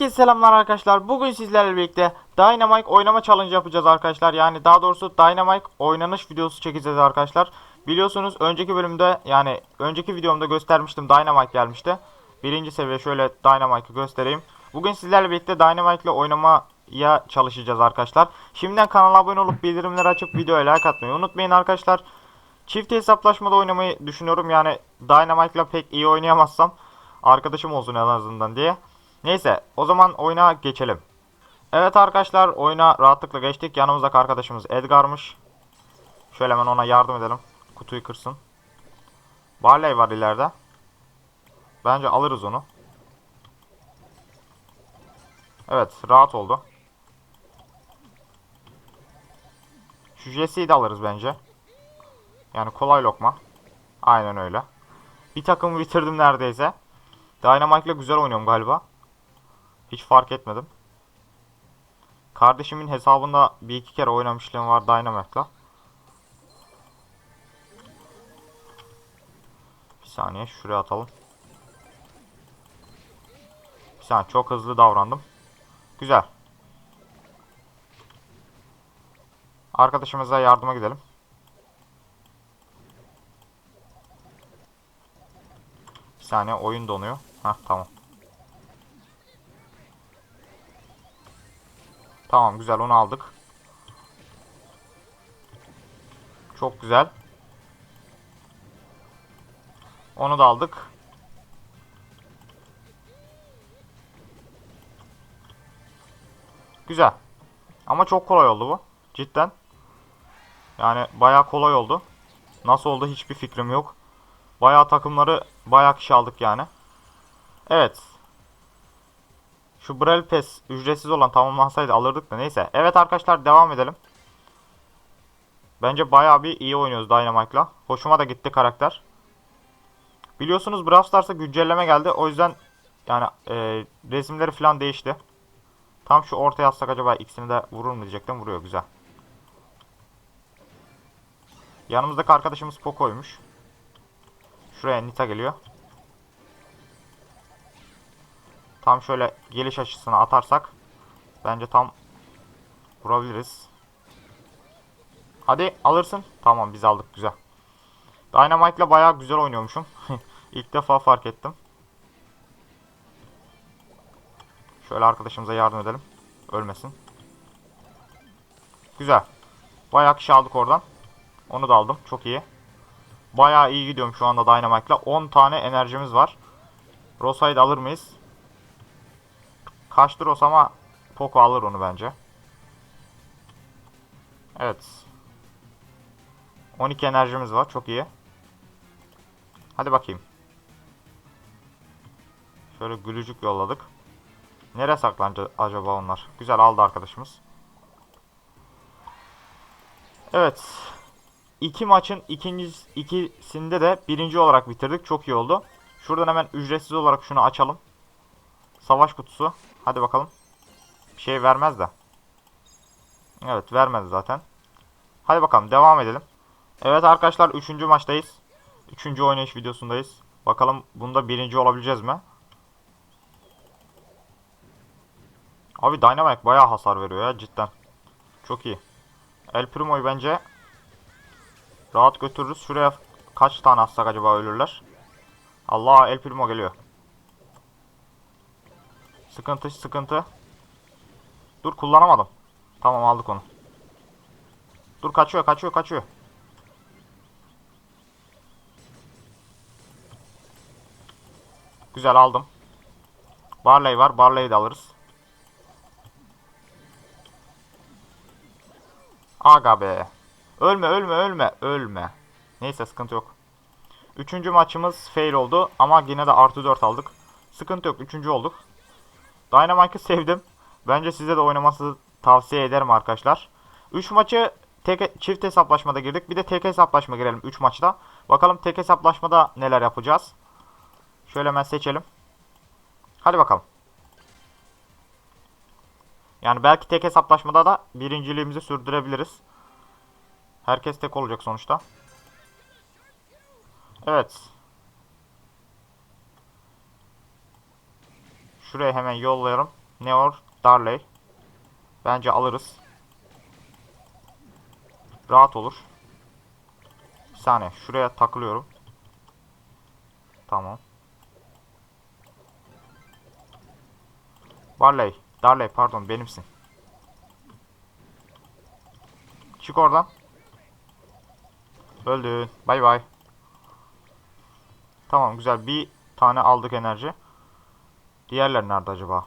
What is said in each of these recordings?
Herkese selamlar arkadaşlar. Bugün sizlerle birlikte Dynamite oynama challenge yapacağız arkadaşlar. Yani daha doğrusu Dynamite oynanış videosu çekeceğiz arkadaşlar. Biliyorsunuz önceki bölümde yani önceki videomda göstermiştim Dynamite gelmişti. Birinci seviye şöyle Dynamite'ı göstereyim. Bugün sizlerle birlikte Dynamite ile oynamaya çalışacağız arkadaşlar. Şimdiden kanala abone olup bildirimleri açıp videoya like atmayı unutmayın arkadaşlar. Çift hesaplaşmada oynamayı düşünüyorum. Yani Dynamite ile pek iyi oynayamazsam arkadaşım olsun en azından diye. Neyse o zaman oyuna geçelim. Evet arkadaşlar oyuna rahatlıkla geçtik. Yanımızdaki arkadaşımız Edgar'mış. Şöyle hemen ona yardım edelim. Kutuyu kırsın. Barley var ileride. Bence alırız onu. Evet rahat oldu. Şu Jesse'yi de alırız bence. Yani kolay lokma. Aynen öyle. Bir takımı bitirdim neredeyse. Dynamite ile güzel oynuyorum galiba. Hiç fark etmedim. Kardeşimin hesabında bir iki kere oynamışlığım var Dynamite'la. Bir saniye şuraya atalım. Bir saniye çok hızlı davrandım. Güzel. Arkadaşımıza yardıma gidelim. Bir saniye oyun donuyor. Hah tamam. Tamam güzel onu aldık. Çok güzel. Onu da aldık. Güzel. Ama çok kolay oldu bu. Cidden. Yani bayağı kolay oldu. Nasıl oldu hiçbir fikrim yok. Bayağı takımları bayağı kişi aldık yani. Evet. Şu Braille Pass ücretsiz olan tamamlansaydı alırdık da neyse. Evet arkadaşlar devam edelim. Bence bayağı bir iyi oynuyoruz Dynamite'la. Hoşuma da gitti karakter. Biliyorsunuz Brawl Stars'a güncelleme geldi. O yüzden yani e, resimleri falan değişti. Tam şu ortaya atsak acaba ikisini de vurur mu diyecektim. Vuruyor güzel. Yanımızdaki arkadaşımız Poco'ymuş. Şuraya Nita geliyor. Tam şöyle geliş açısına atarsak bence tam vurabiliriz. Hadi alırsın. Tamam biz aldık güzel. Dynamite ile bayağı güzel oynuyormuşum. İlk defa fark ettim. Şöyle arkadaşımıza yardım edelim. Ölmesin. Güzel. Bayağı kişi aldık oradan. Onu da aldım. Çok iyi. Bayağı iyi gidiyorum şu anda Dynamite ile. 10 tane enerjimiz var. Rosa'yı da alır mıyız? Kaçtır ama Poco alır onu bence. Evet. 12 enerjimiz var. Çok iyi. Hadi bakayım. Şöyle gülücük yolladık. Nereye saklanacak acaba onlar? Güzel aldı arkadaşımız. Evet. İki maçın ikinci, ikisinde de birinci olarak bitirdik. Çok iyi oldu. Şuradan hemen ücretsiz olarak şunu açalım. Savaş kutusu. Hadi bakalım. Bir şey vermez de. Evet vermedi zaten. Hadi bakalım devam edelim. Evet arkadaşlar 3. maçtayız. 3. oynayış videosundayız. Bakalım bunda birinci olabileceğiz mi? Abi Dynamite bayağı hasar veriyor ya cidden. Çok iyi. El Primo'yu bence rahat götürürüz. Şuraya kaç tane atsak acaba ölürler? Allah El Primo geliyor. Sıkıntı sıkıntı. Dur kullanamadım. Tamam aldık onu. Dur kaçıyor kaçıyor kaçıyor. Güzel aldım. Barley var. Barley'i de alırız. Aga be. Ölme ölme ölme ölme. Neyse sıkıntı yok. Üçüncü maçımız fail oldu ama yine de artı 4 aldık. Sıkıntı yok. Üçüncü olduk. Dynamite'ı sevdim. Bence size de oynaması tavsiye ederim arkadaşlar. 3 maçı tek çift hesaplaşmada girdik. Bir de tek hesaplaşma girelim 3 maçta. Bakalım tek hesaplaşmada neler yapacağız. Şöyle hemen seçelim. Hadi bakalım. Yani belki tek hesaplaşmada da birinciliğimizi sürdürebiliriz. Herkes tek olacak sonuçta. Evet. Şuraya hemen yollayalım. Neor, Darley. Bence alırız. Rahat olur. Bir saniye. Şuraya takılıyorum. Tamam. Barley. Darley pardon benimsin. Çık oradan. Öldün. Bay bay. Tamam güzel. Bir tane aldık enerji. Diğerler nerede acaba?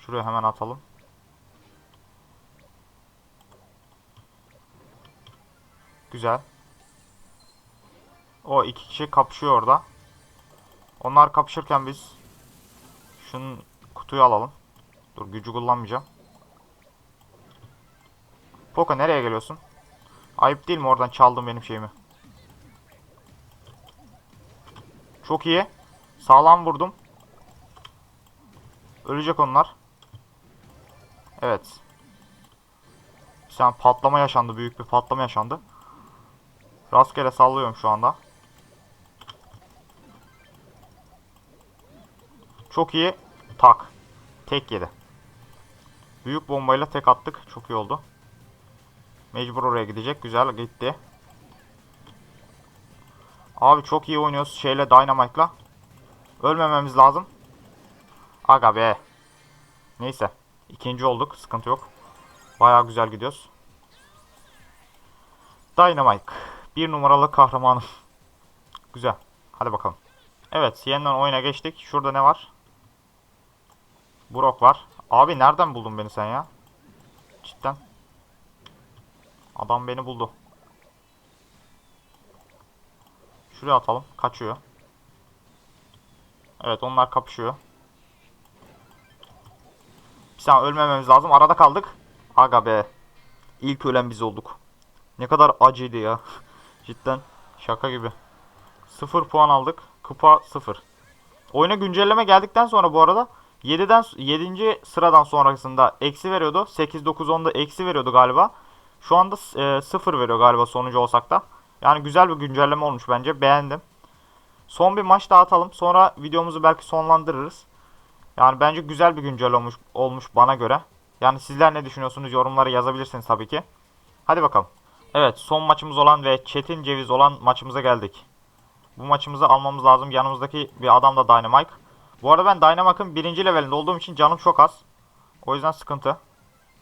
Şuraya hemen atalım. Güzel. O iki kişi kapışıyor orada. Onlar kapışırken biz şunun kutuyu alalım. Dur gücü kullanmayacağım. Poka nereye geliyorsun? Ayıp değil mi oradan çaldın benim şeyimi? Çok iyi. Sağlam vurdum. Ölecek onlar. Evet. Bir tane patlama yaşandı. Büyük bir patlama yaşandı. Rastgele sallıyorum şu anda. Çok iyi. Tak. Tek yedi. Büyük bombayla tek attık. Çok iyi oldu. Mecbur oraya gidecek. Güzel gitti. Abi çok iyi oynuyoruz şeyle Dynamite'la. Ölmememiz lazım. Aga be. Neyse. ikinci olduk. Sıkıntı yok. Baya güzel gidiyoruz. Dynamite. Bir numaralı kahramanım. güzel. Hadi bakalım. Evet. Yeniden oyuna geçtik. Şurada ne var? Brock var. Abi nereden buldun beni sen ya? Cidden. Adam beni buldu. Şuraya atalım. Kaçıyor. Evet onlar kapışıyor. Bir saniye ölmememiz lazım. Arada kaldık. Aga be. İlk ölen biz olduk. Ne kadar acıydı ya. Cidden şaka gibi. 0 puan aldık. Kupa 0. Oyuna güncelleme geldikten sonra bu arada 7'den 7. sıradan sonrasında eksi veriyordu. 8 9 10'da eksi veriyordu galiba. Şu anda e, 0 veriyor galiba sonucu olsak da. Yani güzel bir güncelleme olmuş bence. Beğendim. Son bir maç daha atalım. Sonra videomuzu belki sonlandırırız. Yani bence güzel bir güncel olmuş, olmuş bana göre. Yani sizler ne düşünüyorsunuz yorumlara yazabilirsiniz tabii ki. Hadi bakalım. Evet son maçımız olan ve Çetin Ceviz olan maçımıza geldik. Bu maçımızı almamız lazım. Yanımızdaki bir adam da Dynamite. Bu arada ben Dynamite'ın birinci levelinde olduğum için canım çok az. O yüzden sıkıntı.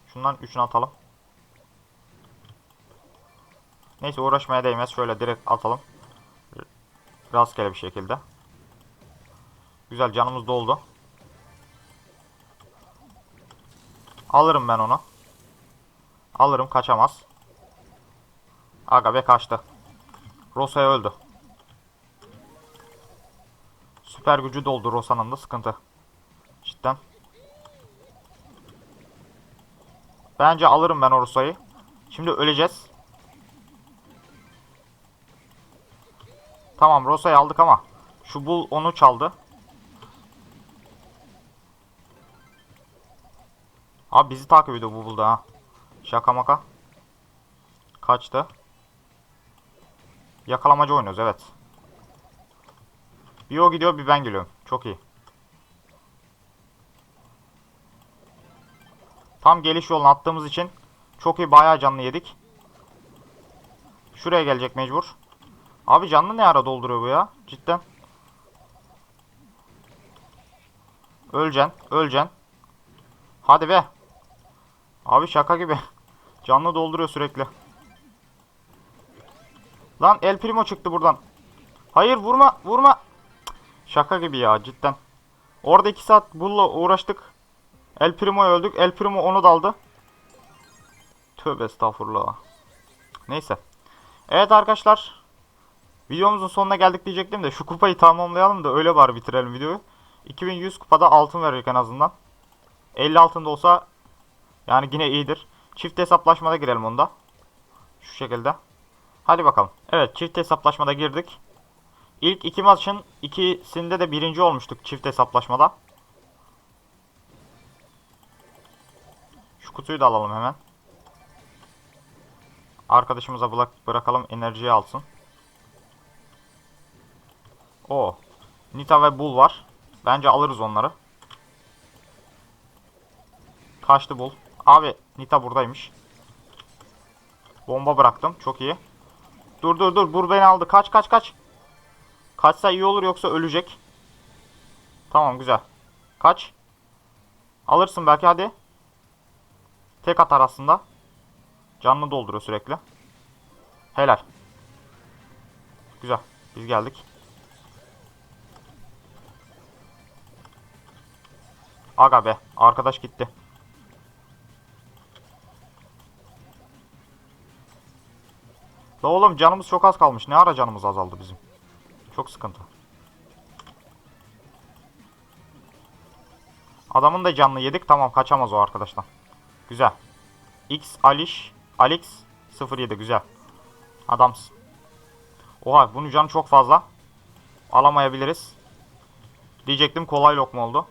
Şundan 3'ünü atalım. Neyse uğraşmaya değmez. Şöyle direkt atalım. Rastgele bir şekilde. Güzel canımız doldu. Alırım ben onu. Alırım kaçamaz. Aga be kaçtı. Rosa'ya öldü. Süper gücü doldu Rosa'nın da sıkıntı. Cidden. Bence alırım ben o Rosa'yı. Şimdi öleceğiz. Tamam Rosa'yı aldık ama şu bul onu çaldı. Abi bizi takip ediyor bu bulda ha. Şaka maka. Kaçtı. Yakalamacı oynuyoruz evet. Bir o gidiyor bir ben geliyorum. Çok iyi. Tam geliş yolunu attığımız için çok iyi bayağı canlı yedik. Şuraya gelecek mecbur. Abi canlı ne ara dolduruyor bu ya? Cidden. Öleceksin. Öleceksin. Hadi be. Abi şaka gibi. Canlı dolduruyor sürekli. Lan El Primo çıktı buradan. Hayır vurma vurma. Şaka gibi ya cidden. Orada 2 saat bulla uğraştık. El Primo'yu öldük. El Primo onu daldı. Tövbe estağfurullah. Neyse. Evet arkadaşlar. Videomuzun sonuna geldik diyecektim de şu kupayı tamamlayalım da öyle var bitirelim videoyu. 2100 kupada altın verecek en azından. 50 altında olsa yani yine iyidir. Çift hesaplaşmada girelim onda. Şu şekilde. Hadi bakalım. Evet çift hesaplaşmada girdik. İlk iki maçın ikisinde de birinci olmuştuk çift hesaplaşmada. Şu kutuyu da alalım hemen. Arkadaşımıza bırak bırakalım enerjiyi alsın. O. Nita ve Bull var. Bence alırız onları. Kaçtı Bull. Abi Nita buradaymış. Bomba bıraktım. Çok iyi. Dur dur dur. Bur beni aldı. Kaç kaç kaç. Kaçsa iyi olur yoksa ölecek. Tamam güzel. Kaç. Alırsın belki hadi. Tek atar aslında. Canını dolduruyor sürekli. Helal. Güzel. Biz geldik. Aga be. Arkadaş gitti. La oğlum canımız çok az kalmış. Ne ara canımız azaldı bizim. Çok sıkıntı. Adamın da canını yedik. Tamam kaçamaz o arkadaştan. Güzel. X Aliş Alex 07 güzel. Adamsın. Oha bunun canı çok fazla. Alamayabiliriz. Diyecektim kolay lokma oldu.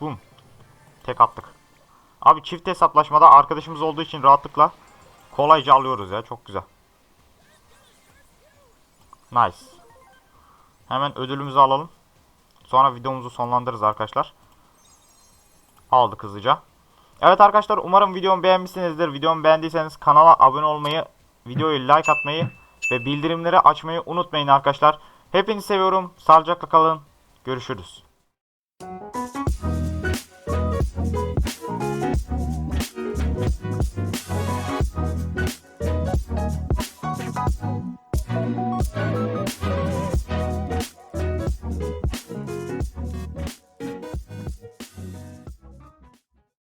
Bum. Tek attık. Abi çift hesaplaşmada arkadaşımız olduğu için rahatlıkla kolayca alıyoruz ya. Çok güzel. Nice. Hemen ödülümüzü alalım. Sonra videomuzu sonlandırırız arkadaşlar. Aldık hızlıca. Evet arkadaşlar umarım videomu beğenmişsinizdir. Videomu beğendiyseniz kanala abone olmayı, videoyu like atmayı ve bildirimleri açmayı unutmayın arkadaşlar. Hepinizi seviyorum. Sağlıcakla kalın. Görüşürüz.